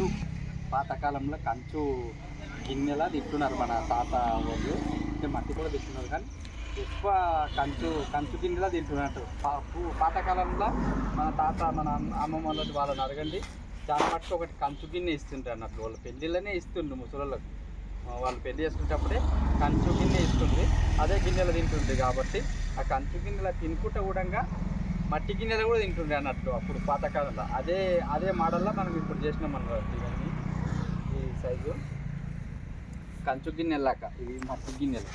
కంచు పాతకాలంలో కంచు గిన్నెలా తింటున్నారు మన తాత వాళ్ళు. అంటే మట్టి కూడా తింటున్నారు కానీ ఎక్కువ కంచు కంచు గిన్నెలా తింటున్నట్టు. పా- పూ- పాతకాలంలో మన తాత మన అమ్మమ్మ వాళ్ళని వాళ్ళని అడగండి. దాన్ని బట్టి ఒకటి కంచు గిన్నె ఇస్తుంటారు అన్నట్లు వాళ్ళు పెళ్ళిళ్ళనే ఇస్తుండ్రు ముసలోళ్ళకి. వాళ్ళు పెళ్ళి చేసుకునేటప్పుడే కంచు గిన్నె ఇస్తుంది అదే గిన్నెలో తింటుంది కాబట్టి ఆ కంచు గిన్నెలో తినుకుంటూ కూడా మట్టి గిన్నెలు కూడా తింటుండే అన్నట్లు అప్పుడు పాతకాలంలో. అదే అదే మోడల్లో మనం ఇప్పుడు చేసినాం అన్నమాట ఇవన్నీ. ఈ సైజు. కంచు గిన్నెలాక ఇవి మట్టి గిన్నెలు.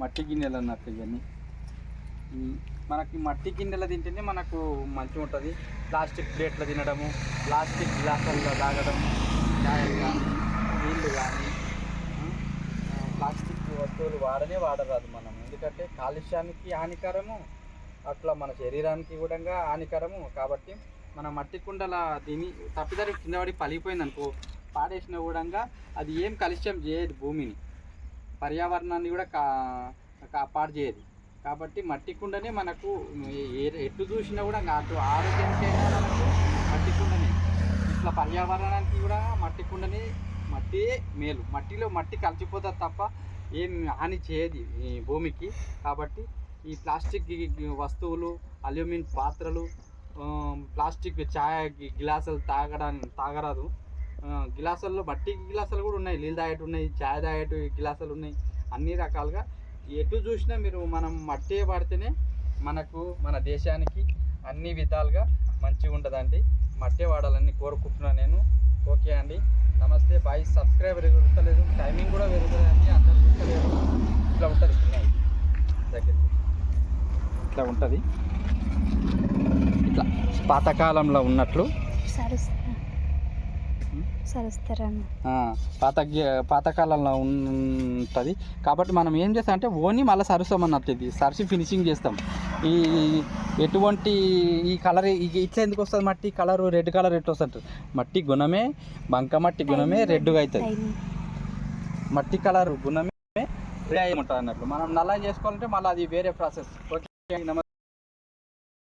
మట్టి గిన్నెలు అన్నట్టు ఇవన్నీ. మనకి మట్టి గిన్నెలు తింటేనే మనకు మంచిగా ఉంటుంది. ప్లాస్టిక్ ప్లేట్లు తినడము ప్లాస్టిక్ గ్లాసుల్లో తాగడం కానీ నీళ్ళు కానీ వస్తువులు వాడనే వాడరాదు మనం. ఎందుకంటే కాలుష్యానికి హానికరము అట్లా మన శరీరానికి కూడా హానికరము. కాబట్టి మన మట్టి కుండల దీని తప్పిదారి కింద పడి పలిగిపోయింది అనుకో పాడేసిన కూడా అది ఏం కలుష్యం చేయదు భూమిని. పర్యావరణాన్ని కూడా కా కాపాడు చేయదు. కాబట్టి మట్టి కుండనే మనకు ఎటు చూసినా కూడా అటు ఆరోగ్యానికైనా మనకు మట్టి కుండనే. ఇట్లా పర్యావరణానికి కూడా మట్టి కుండనే మట్టి మేలు. మట్టిలో మట్టి కలిసిపోతుంది తప్ప ఏం హాని చేయదు ఈ భూమికి. కాబట్టి ఈ ప్లాస్టిక్ వస్తువులు అల్యూమినియం పాత్రలు ప్లాస్టిక్ ఛాయ్ గ్లాసులు గిలాసులు తాగడానికి తాగరాదు. గ్లాసుల్లో గిలాసుల్లో మట్టి గిలాసులు కూడా ఉన్నాయి. నీళ్ళు తాగేటి ఉన్నాయి ఛాయ్ తాగేటి గిలాసులు ఉన్నాయి. అన్ని రకాలుగా ఎటు చూసినా మీరు మనం మట్టి వాడితేనే మనకు మన దేశానికి అన్ని విధాలుగా మంచిగా ఉంటుందండి మట్టి వాడాలని కోరుకుంటున్నాను నేను. ఓకే అండి. నమస్తే బాయ్. సబ్స్క్రైబర్ పెరుగుతలేదు టైమింగ్ కూడా పెరుగుతుందండి అందరు చూస్తలేరు. ఇట్లా ఉంటుంది. దగ్గర ఇట్లా ఉంటుంది. ఇట్లా పాతకాలంలో ఉన్నట్లు. పాత పాతకాలంలో ఉంటుంది. కాబట్టి మనం ఏం చేస్తాం అంటే ఓన్లీ మళ్ళీ సరుస్తాం అన్నట్టు ఇది. సరిసి ఫినిషింగ్ చేస్తాం. ఈ ఎటువంటి ఈ కలర్ ఇట్లా ఎందుకు వస్తుంది మట్టి కలర్? రెడ్ కలర్ ఎట్లా వస్తుంది మట్టి గుణమే బంక మట్టి గుణమే రెడ్గా అవుతుంది. మట్టి కలర్ గుణమే ఉంటుంది అన్నట్లు మనం నల్ల చేసుకోవాలంటే మళ్ళీ అది వేరే ప్రాసెస్. ఓకే నమస్తే